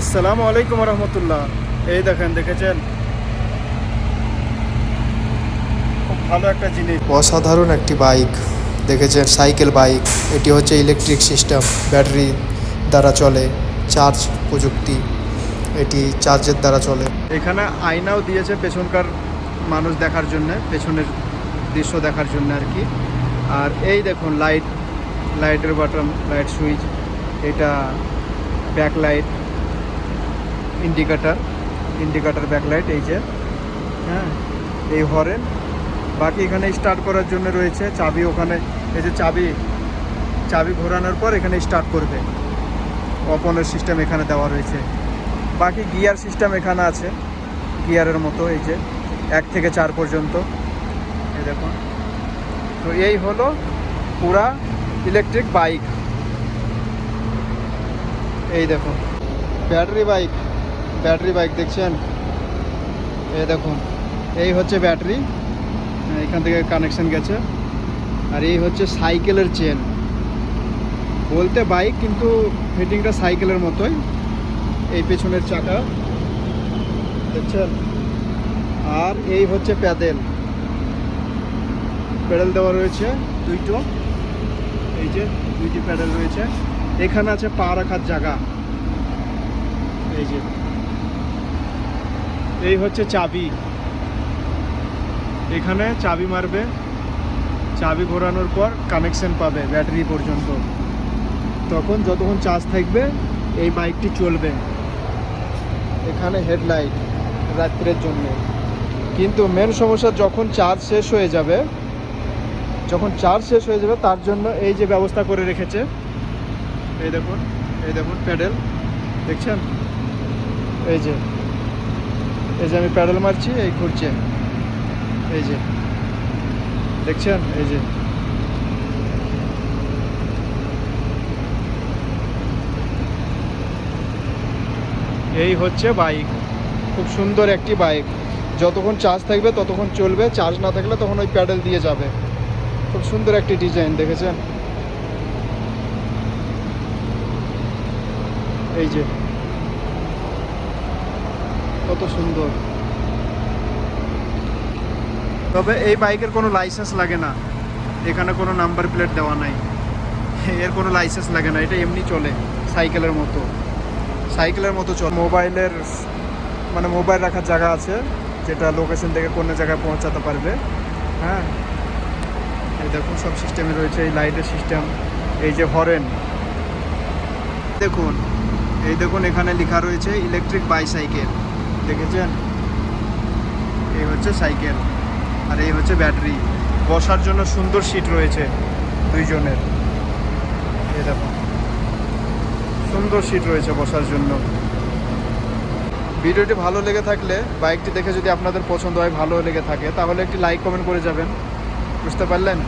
আসসালামু আলাইকুম রহমতুল্লাহ। এই দেখেন দেখেছেন? খুব ভালো একটা জিনিস। অসাধারণ একটি বাইক দেখেছেন? সাইকেল বাইক এটি হচ্ছে ইলেকট্রিক সিস্টেম ব্যাটারি দ্বারা চলে চার্জ প্রযুক্তি এটি চার্জের দ্বারা চলে। এখানে আয়নাও দিয়েছে পেছনকার মানুষ দেখার জন্য পেছনের দৃশ্য দেখার জন্য আর কি। আর এই দেখুন লাইট লাইটের বাটন লাইট সুইচ এটা back light indicator indicator backlight এই যে হ্যাঁ এই হরেন বাকি এখানে স্টার্ট করার জন্য রয়েছে চাবি, ওখানে এই যে চাবি চাবি ঘোরানোর পর এখানে স্টার্ট করবে। ওপনের সিস্টেম এখানে দেওয়া রয়েছে। বাকি গিয়ার সিস্টেম এখানে আছে গিয়ারের মতো, এই যে, এক থেকে চার পর্যন্ত। এই দেখুন। তো এই হলো পুরা ইলেকট্রিক বাইক এই দেখুন। ব্যাটারি বাইক ব্যাটারি বাইক দেখছেন? এই দেখুন, এই হচ্ছে ব্যাটারি, এখান থেকে কানেকশন গেছে। আর এই হচ্ছে সাইকেলের চেন বলতে বাইক কিন্তু ফিটিংটা সাইকেলের মতোই, এই পেছনের চাকা। দেখছেন? আর এই হচ্ছে প্যাডেল। প্যাডেল দেওয়া রয়েছে দুইটো। এই যে দুইটি প্যাডেল রয়েছে। এখানে আছে পা রাখার জায়গা। এই যে। এই হচ্ছে চাবি। এখানে চাবি মারবে। চাবি ঘোরানোর পর কানেকশন পাবে ব্যাটারি পর্যন্ত। তখন যতক্ষণ চার্জ থাকবে, এই বাইকটি চলবে। এখানে হেডলাইট রাত্রের জন্য। কিন্তু মেন সমস্যা যখন চার্জ শেষ হয়ে যাবে, যখন চার্জ শেষ হয়ে যাবে, তার জন্য এই যে ব্যবস্থা করে রেখেছে, এই দেখুন এই দেখুন প্যাডেল দেখছেন? এই যে এই যে আমি প্যাডেল মারছি, এই ঘুরছে। এই যে। দেখছেন? এই যে। এই হচ্ছে বাইক। খুব সুন্দর একটি বাইক। যতক্ষণ চার্জ থাকবে, ততক্ষণ চলবে। চার্জ না থাকলে তখন ওই প্যাডেল দিয়ে যাবে। খুব সুন্দর একটি ডিজাইন দেখেছেন? এই যে। কত সুন্দর। তবে এই বাইকের কোনো লাইসেন্স লাগে না। এখানে কোনো নাম্বার প্লেট দেওয়া নাই। এর কোনো লাইসেন্স লাগে না। এটা এমনি চলে সাইকেলের মতো। সাইকেলের মতো চল। মোবাইলের মানে মোবাইল রাখার জায়গা আছে, যেটা লোকেশন থেকে কোনো জায়গায় পৌঁছাতে পারবে। হ্যাঁ? এই দেখুন, সব সিস্টেমে রয়েছে, এই লাইটের সিস্টেম এই যে হরেন দেখুন, এই দেখুন, এখানে লেখা রয়েছে ইলেকট্রিক বাইসাইকেল দেখেছেন? এই হচ্ছে সাইকেল আর এই হচ্ছে ব্যাটারি। বসার জন্য সুন্দর সিট রয়েছে দুইজনের। এই দেখুন। সুন্দর সিট রয়েছে বসার জন্য। ভিডিওটি ভালো লেগে থাকলে বাইকটি দেখে যদি আপনাদের পছন্দ হয়, ভালো লেগে থাকে, তাহলে একটি লাইক, কমেন্ট করে যাবেন। বুঝতে পারলেন?